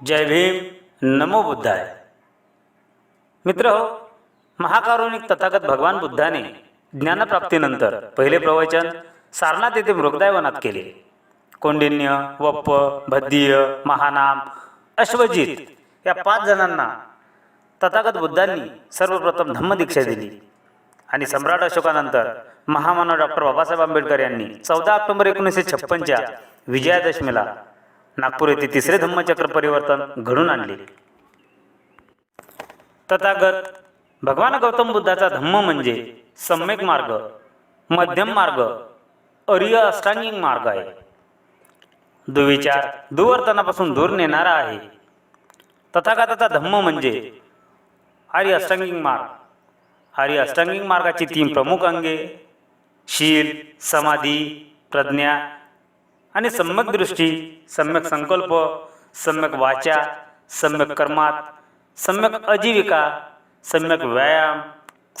जय भीम नमो बुद्धाय. मित्र हो महाकारुणिक तथागत भगवान बुद्धाने ज्ञानप्राप्तीनंतर पहिले प्रवचन सारनाथ येथे मृगदायवनात केले. कौंडिन्य वप्प भद्दीय महानाम अश्वजित या पाच जणांना तथागत बुद्धांनी सर्वप्रथम धम्मदीक्षा दिली. आणि सम्राट अशोकानंतर महामानव डॉक्टर बाबासाहेब आंबेडकर यांनी चौदा ऑक्टोबर एकोणीसशे छप्पनच्या विजयादशमीला नागपूर येथे तिसरे धम्मचक्र परिवर्तन घडून आणले. तथागत भगवान गौतम बुद्धाचा धम्म म्हणजे सम्यक मार्ग मध्यम मार्ग अरिय अष्टांगिक मार्ग आहे. दुविचार दुवर्तनापासून दूर नेणारा आहे. तथागताचा धम्म म्हणजे आर्य अष्टांगिक मार्ग. आर्य अष्टांगिक मार्गाची तीन प्रमुख अंगे शील समाधी प्रज्ञा आणि सम्यक दृष्टी सम्यक संकल्प सम्यक वाचा सम्यक कर्मात सम्यक अजीविका सम्यक व्यायाम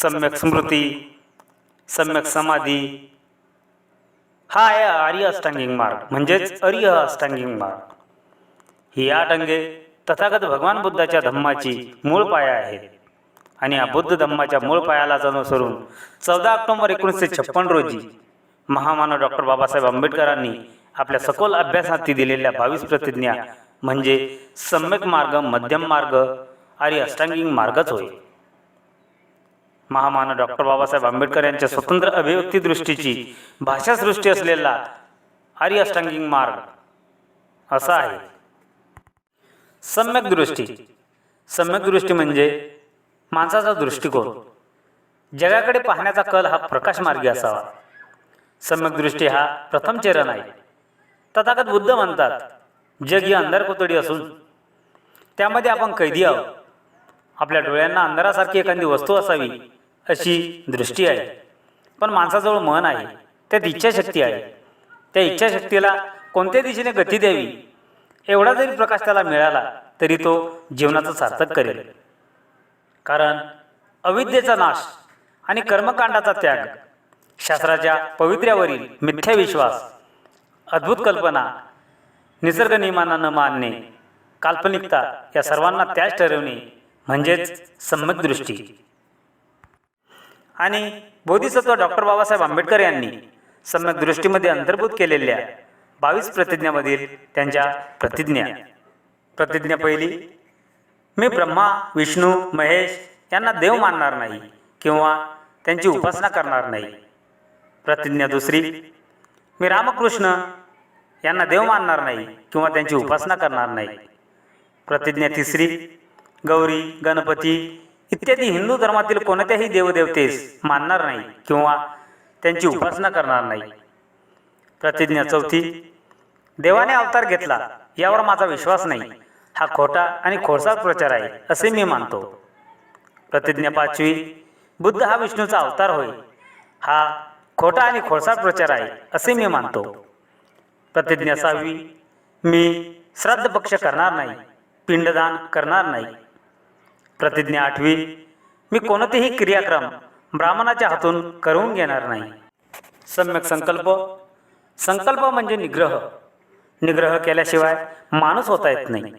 सम्यक स्मृती सम्यक समाधी. हा आहे आर्य अष्टांगिक मार्ग म्हणजेच आर्य अष्टांगिक मार्ग. ही आठ अंगे तथागत भगवान बुद्धाच्या धम्माची मूळ पाया आहे आणि या बुद्ध धम्माच्या मूळ पायालाच अनुसरून चौदा ऑक्टोबर एकोणीसशे छप्पन रोजी महामानव डॉक्टर बाबासाहेब आंबेडकरांनी आपल्या सखोल अभ्यासात दिलेल्या बावीस प्रतिज्ञा म्हणजे सम्यक मार्ग मध्यम मार्ग आणि अष्टांगिक मार्गच होय. महामानव डॉक्टर बाबासाहेब आंबेडकर यांच्या स्वतंत्र अभिव्यक्ती दृष्टीची भाषासृष्टी असलेला आर्य अष्टांगिक मार्ग असा आहे. सम्यक दृष्टी. सम्यक दृष्टी म्हणजे माणसाचा दृष्टिकोन. जगाकडे पाहण्याचा कल हा प्रकाशमार्गी असावा. सम्यक दृष्टी हा प्रथम चरण आहे तथागत बुद्ध म्हणतात जग ही अंधार कोतडी असून त्यामध्ये आपण कैदी आहोत. आपल्या डोळ्यांना अंधारासारखी एखादी वस्तू असावी अशी दृष्टी आहे. पण माणसाजवळ मन आहे त्यात इच्छाशक्ती आहे. त्या इच्छाशक्तीला कोणत्या दिशेने गती द्यावी एवढा जरी प्रकाश त्याला मिळाला तरी तो जीवनाचं सार्थक करेल. कारण अविद्येचा नाश आणि कर्मकांडाचा त्याग शास्त्राच्या पवित्र्यावरील मिथ्या विश्वास अद्भुत कल्पना निसर्ग नियमांना न मानणे काल्पनिकता या सर्वांना त्याच ठरवणे म्हणजेच सम्यक दृष्टी. आणि बोधिसत्व डॉक्टर बाबासाहेब आंबेडकर यांनी सम्यक दृष्टीमध्ये अंतर्भूत केलेल्या बावीस प्रतिज्ञामधील त्यांच्या प्रतिज्ञा. प्रतिज्ञा पहिली मी ब्रह्मा विष्णू महेश यांना देव मानणार नाही किंवा त्यांची उपासना करणार नाही. प्रतिज्ञा दुसरी मी रामकृष्ण यांना देव मानणार नाही किंवा त्यांची उपासना करणार नाही. प्रतिज्ञा तिसरी गौरी गणपती इत्यादी हिंदू धर्मातील कोणत्याही देवदेवतेस मानणार नाही किंवा त्यांची उपासना करणार नाही. प्रतिज्ञा चौथी देवाने अवतार घेतला यावर माझा विश्वास नाही. हा खोटा आणि खोडसाच प्रचार आहे असे मी मानतो. प्रतिज्ञा पाचवी बुद्ध हा विष्णूचा अवतार होय. हा खोटा आणि खोडसाळ प्रचार आहे असे मी मानतो. प्रतिज्ञा सहावी मी श्राद्ध पक्ष करणार नाही पिंडदान करणार नाही. प्रतिज्ञा आठवी मी कोणतेही क्रियाक्रम ब्राह्मणाच्या हातून करून घेणार नाही. सम्यक संकल्प. संकल्प म्हणजे निग्रह. निग्रह केल्याशिवाय माणूस होता येत नाही.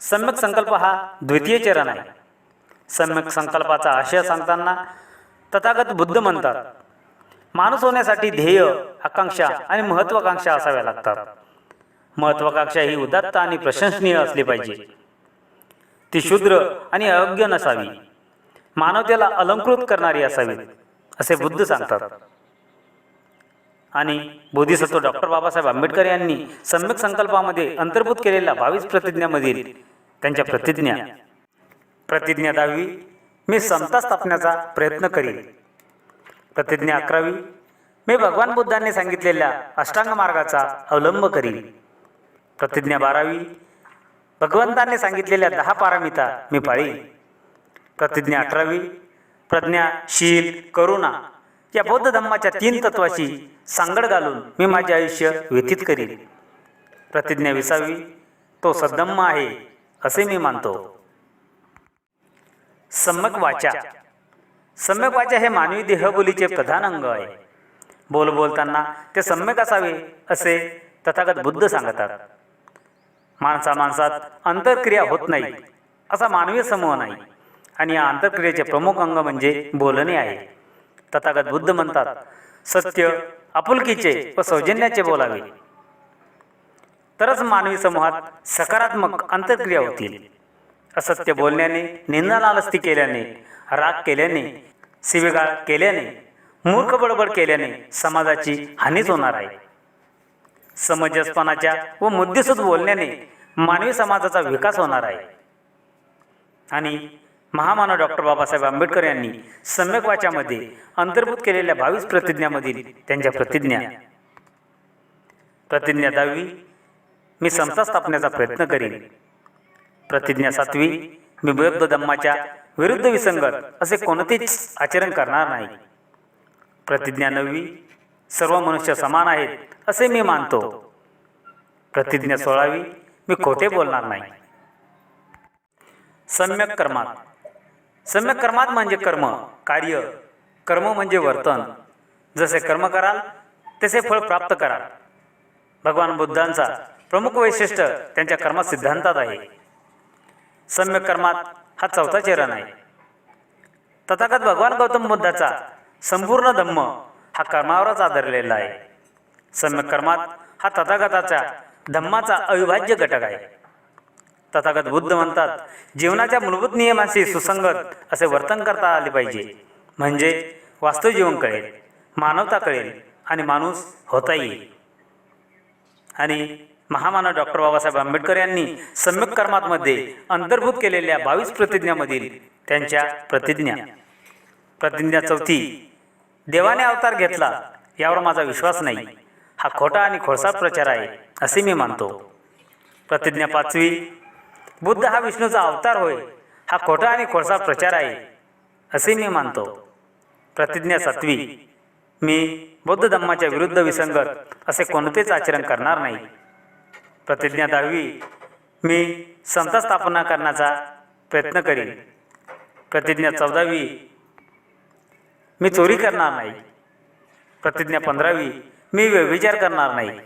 सम्यक संकल्प हा द्वितीय चरण आहे. सम्यक संकल्पाचा आशय सांगताना तथागत बुद्ध म्हणतात माणूस होण्यासाठी ध्येय आकांक्षा आणि महत्वाकांक्षा असाव्या लागतात. महत्वाकांक्षा ही उदात्त आणि प्रशंसनीय असली पाहिजे. ती शूद्र आणि अयोग्य नसावी. मानवतेला अलंकृत करणारी असावी असे बुद्ध सांगतात. आणि बोधिसत्व डॉक्टर बाबासाहेब आंबेडकर यांनी सम्यक संकल्पामध्ये अंतर्भूत केलेल्या बावीस प्रतिज्ञामधील त्यांच्या प्रतिज्ञा. प्रतिज्ञा दहावी मी समता स्थापण्याचा प्रयत्न करीन. प्रतिज्ञा अकरावी. मी भगवान बुद्धांनी सांगितलेल्या अष्टांग मार्गाचा अवलंब करीन. प्रतिज्ञा बारावी. भगवंतांनी सांगितलेल्या दहा पारमिता मी पाळीन. प्रतिज्ञा अठरावी. प्रज्ञा शील करुणा या बौद्ध धम्माच्या तीन तत्वाशी सांगड घालून मी माझे आयुष्य व्यतीत करीन. प्रतिज्ञा विसावी. तो सद्धम्म आहे असे मी मानतो. सम्यक वाचा. सम्यक वाचा हे मानवी देहबोलीचे प्रधान अंग आहे. बोल बोलताना ते सम्यक असावे असे तथागत बुद्ध सांगतात. माणसा माणसात अंतरक्रिया होत नाही असा मानवी समूह नाही. आणि या आंतरक्रियेचे प्रमुख अंग म्हणजे बोलणे आहे. तथागत बुद्ध म्हणतात सत्य आपुलकीचे व सौजन्याचे बोलावे. तरच मानवी समूहात सकारात्मक अंतर्क्रिया होतील. असत्य बोलण्याने निंदा नालस्ती केल्याने राग केल्याने शिवेगाळ केल्याने मूर्ख बडबड केल्याने समाजाची हानीच होणार आहे. समंजसपणाच्या व मुद्देसूद बोलण्याने मानवी समाजाचा विकास होणार आहे. आणि महामानव डॉक्टर बाबासाहेब आंबेडकर यांनी सम्यक वाच्यामध्ये अंतर्भूत केलेल्या बावीस प्रतिज्ञामधील त्यांच्या प्रतिज्ञा. प्रतिज्ञा दहावी मी संस्था स्थापनेचा प्रयत्न करीन. प्रतिज्ञा सातवी मी बौद्ध धम्माच्या विरुद्ध विसंगत असे कोणतेच आचरण करणार नाही. प्रतिज्ञा नववी सर्व मनुष्य समान आहेत असे मी मानतो. प्रतिज्ञा सोळावी मी खोटे बोलणार नाही. सम्यक कर्मात. सम्यक कर्मात म्हणजे कर्म कार्य. कर्म म्हणजे वर्तन. जसे कर्म कराल तसे फळ प्राप्त कराल. भगवान बुद्धांचा प्रमुख वैशिष्ट्य त्यांच्या कर्मात सिद्धांतात आहे. सम्यक कर्मात हा चौथा चरण आहे तथागत भगवान गौतम बुद्धाचा संपूर्ण धम्म हा कर्मावरच आधारलेला आहे. सम्यक कर्मात हा तथागताचा धम्माचा अविभाज्य घटक आहे. तथागत बुद्ध म्हणतात जीवनाच्या मूलभूत नियमाशी सुसंगत असे वर्तन करता आले पाहिजे. म्हणजे वास्तव जीवन कळेल मानवता कळेल आणि माणूस होता येईल आणि महामानव डॉक्टर बाबासाहेब आंबेडकर यांनी सम्यक कर्मातमध्ये अंतर्भूत केलेल्या बावीस प्रतिज्ञामधील त्यांच्या प्रतिज्ञा. प्रतिज्ञा चौथी देवाने अवतार घेतला यावर माझा विश्वास नाही. हा खोटा आणि खोळसा प्रचार आहे असे मी मानतो. प्रतिज्ञा पाचवी बुद्ध हा विष्णूचा अवतार होय हा खोटा आणि खोळसा प्रचार आहे असे मी मानतो. प्रतिज्ञा सातवी मी बौद्ध धम्माच्या विरुद्ध विसंगत असे कोणतेच आचरण करणार नाही. प्रतिज्ञा दहावी मी संत स्थापना करण्याचा प्रयत्न करीन. प्रतिज्ञा चौदावी. मी चोरी करणार नाही. प्रतिज्ञा पंधरावी. मी व्यविचार करणार नाही.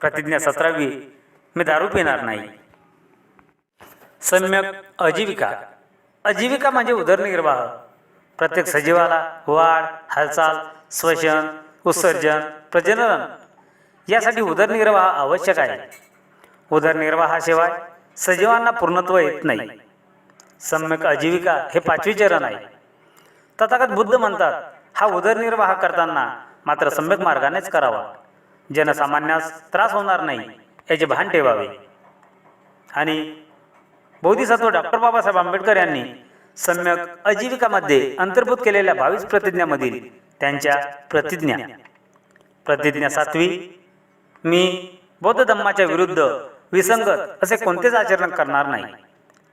प्रतिज्ञा सतरावी. मी दारू पिणार नाही. सम्यक अजीविका. अजीविका म्हणजे उदरनिर्वाह. प्रत्येक सजीवाला वाढ हालचाल श्वसन उत्सर्जन प्रजनन यासाठी उदरनिर्वाह आवश्यक आहे. उदरनिर्वाहाशिवाय सजीवांना पूर्णत्व येत नाही. सम्यक आजीविका हे पाचवी चरण आहे. तथागत बुद्ध म्हणतात हा उदरनिर्वाह करताना मात्र सम्यक मार्गानेच करावा. जनसामान्यास त्रास होणार नाही याचे भान ठेवावे. आणि बोधिसत्व डॉक्टर बाबासाहेब आंबेडकर यांनी सम्यक अजीविकामध्ये अंतर्भूत केलेल्या बावीस प्रतिज्ञामधील त्यांच्या प्रतिज्ञा. प्रतिज्ञा सातवी मी बौद्ध धम्माच्या विरुद्ध विसंगत असे कोणतेच आचरण करणार नाही.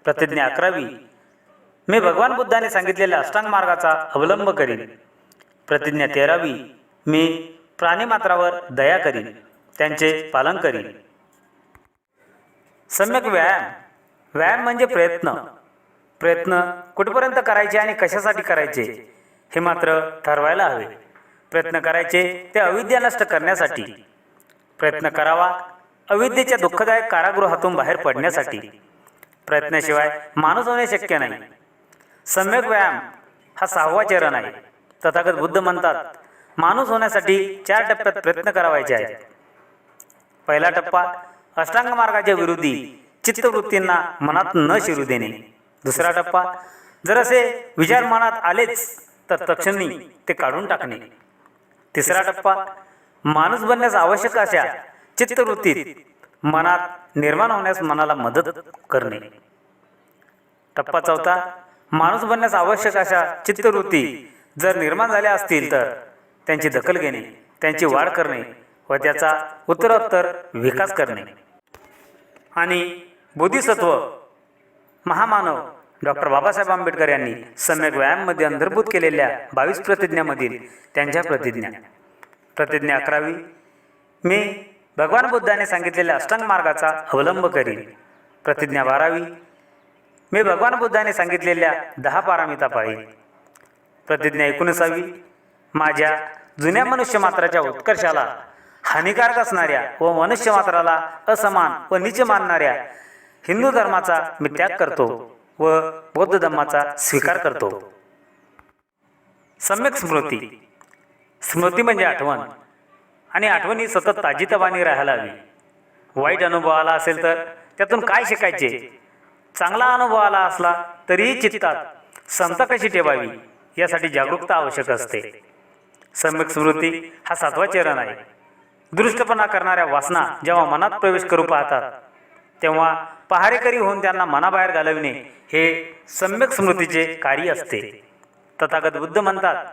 प्रतिज्ञा अकरावी मी भगवान बुद्धाने सांगितलेल्या अष्टांग मार्गाचा अवलंब करीन. प्रतिज्ञा तेरावी मी प्राणीमात्रावर दया करीन त्यांचे पालन करीन. सम्यक व्यायाम व्यायाम म्हणजे प्रयत्न. प्रयत्न कुठपर्यंत करायचे आणि कशासाठी करायचे हे मात्र ठरवायला हवे. प्रयत्न करायचे ते अविद्या नष्ट करण्यासाठी. प्रयत्न करावा. अविद्येच्या दुःखदायक कारागृहातून बाहेर पडण्यासाठी. प्रयत्नाशिवाय माणूस होणे शक्य नाही. सम्यक व्यायाम हा सहावा चरण आहे. तथागत बुद्ध म्हणतात माणूस होण्यासाठी चार टप्प्यात प्रयत्न करावायचे आहेत. पहिला टप्पा अष्टांग मार्गाच्या विरोधी चित्तवृत्तींना मनात न शिरू देणे. दुसरा टप्पा जर असे विचार मनात आलेच तर तक्षणी ते काढून टाकणे. तिसरा टप्पा माणूस बनण्यास आवश्यक अशा चित्तवृत्तीत मनात निर्माण होण्यास मनाला मदत करणे. टप्पा चौथा माणूस बनण्यास आवश्यक अशा चित्तवृत्ती जर निर्माण झाल्या असतील तर त्यांची दखल घेणे त्यांची वाढ करणे व त्याचा उत्तरोत्तर विकास करणे. आणि बोधिसत्व महामानव डॉक्टर बाबासाहेब आंबेडकर यांनी सम्यक व्यायाममध्ये अंतर्भूत केलेल्या बावीस प्रतिज्ञामधील त्यांच्या प्रतिज्ञा प्रतिज्ञा अकरावी. मी भगवान बुद्धाने सांगितलेल्या अष्टांग मार्गाचा अवलंब करीन. प्रतिज्ञा बारावी. मी भगवान बुद्धाने सांगितलेल्या दहा पारामिता पाळीन. प्रतिज्ञा एकोणीसावी. माझ्या जुन्या मनुष्य मात्राच्या उत्कर्षाला हानिकारक असणाऱ्या व मनुष्य मात्राला असमान व नीच मानणाऱ्या हिंदू धर्माचा मी त्याग करतो व बौद्ध धर्माचा स्वीकार करतो. सम्यक स्मृती. स्मृती म्हणजे आठवण. आणि आठवण ही सतत ताजीतवानी राहायला हवी. वाईट अनुभव आला असेल तर त्यातून काय शिकायचे? चांगला अनुभव आला असला तरीही चित्तात समता कशी ठेवावी यासाठी जागरूकता आवश्यक असते. सम्यक स्मृती हा सातवा चरण आहे. दुरुस्तपणा करणाऱ्या वासना जेव्हा मनात प्रवेश करू पाहतात तेव्हा पहारेकरी होऊन त्यांना मनाबाहेर घालविणे हे सम्यक स्मृतीचे कार्य असते. तथागत बुद्ध म्हणतात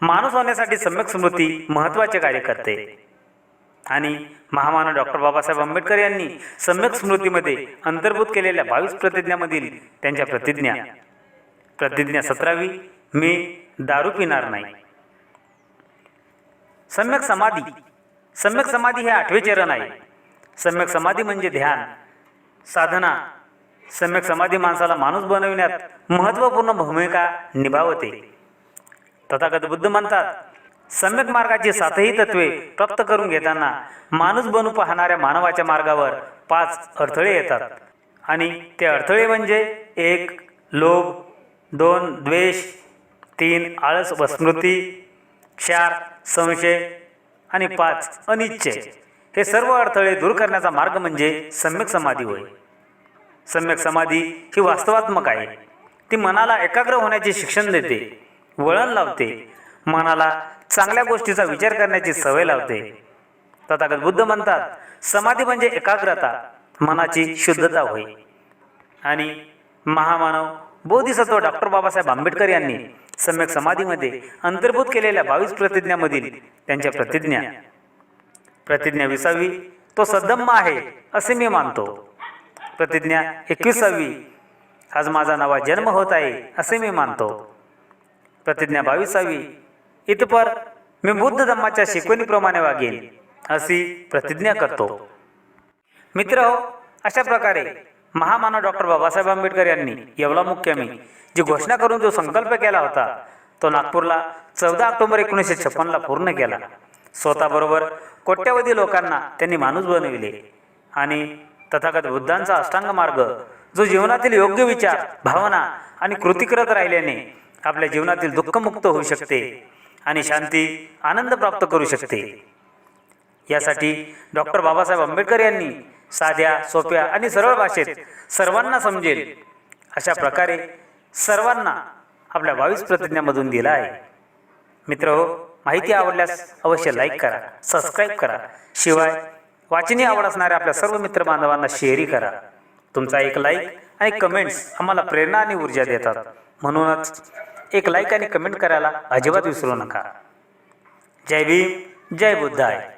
माणूस होण्यासाठी सम्यक स्मृती महत्त्वाचे कार्य करते. आणि महामानव डॉक्टर बाबासाहेब आंबेडकर यांनी सम्यक स्मृतीमध्ये अंतर्भूत केलेल्या बावीस प्रतिज्ञामधील त्यांच्या प्रतिज्ञा. प्रतिज्ञा सतरावी मी दारू पिणार नाही. सम्यक समाधी. सम्यक समाधी हे आठवे चरण आहे. सम्यक समाधी म्हणजे ध्यान साधना. सम्यक समाधी माणसाला माणूस बनविण्यात महत्त्वपूर्ण भूमिका निभावते. तथागत बुद्ध म्हणतात सम्यक मार्गाची सातही तत्वे प्राप्त करून घेताना माणूस बनू पाहणाऱ्या मानवाच्या मार्गावर पाच अडथळे येतात. आणि ते अडथळे म्हणजे एक लोभ दोन द्वेष तीन आळस व स्मृती चार संशय आणि पाच अनिच्छय हे सर्व अडथळे दूर करण्याचा मार्ग म्हणजे सम्यक समाधी होय. सम्यक समाधी ही वास्तवात्मक आहे. ती मनाला एकाग्र होण्याचे शिक्षण देते. वळण लावते. मनाला चांगल्या गोष्टीचा विचार करण्याची सवय लावते. तथागत बुद्ध म्हणतात समाधी म्हणजे एकाग्रता मनाची शुद्धता होय. आणि महामानव बोधिसत्व डॉक्टर बाबासाहेब आंबेडकर यांनी सम्यक समाधीमध्ये अंतर्भूत केलेल्या बावीस प्रतिज्ञामधील त्यांच्या प्रतिज्ञा. प्रतिज्ञा विसावी तो सद्धम्म आहे असे मी मानतो. प्रतिज्ञा एकविसावी आज माझा नवा जन्म होत आहे असे मी मानतो. प्रतिज्ञा बावीसावी. इथपर मी बुद्ध धम्माच्या शिकवणीप्रमाणे वागेन अशी प्रतिज्ञा करतो. मित्र हो अशा प्रकारे महामानव डॉक्टर बाबासाहेब आंबेडकर यांनी येवला मुख्यमी जी घोषणा करून जो संकल्प केला होता तो नागपूरला चौदा ऑक्टोबर एकोणीसशे छप्पनला पूर्ण केला. स्वतःबरोबर कोट्यवधी लोकांना त्यांनी माणूस बनविले आणि तथागत बुद्धांचा अष्टांग मार्ग जो जीवनातील योग्य विचार भावना आणि कृती करत राहिल्याने आपल्या जीवनातील दुःखमुक्त होऊ शकते आणि शांती आनंद प्राप्त करू शकते. यासाठी डॉक्टर बाबासाहेब आंबेडकर यांनी साध्या सोप्या आणि सरळ भाषेत सर्वांना समजेल अशा प्रकारे सर्वांना आपल्या बावीस प्रतिज्ञामधून दिला आहे. मित्र हो माहिती आवडल्यास अवश्य लाईक करा सबस्क्राईब करा. शिवाय वाचनी आवड असणाऱ्या आपल्या सर्व मित्र बांधवांना शेअरही करा. तुमचा एक लाईक आणि कमेंट्स आम्हाला प्रेरणा आणि ऊर्जा देतात. म्हणूनच एक लाईक आणि कमेंट करायला अजिबात विसरू नका. जय भीम जय बुद्धाय.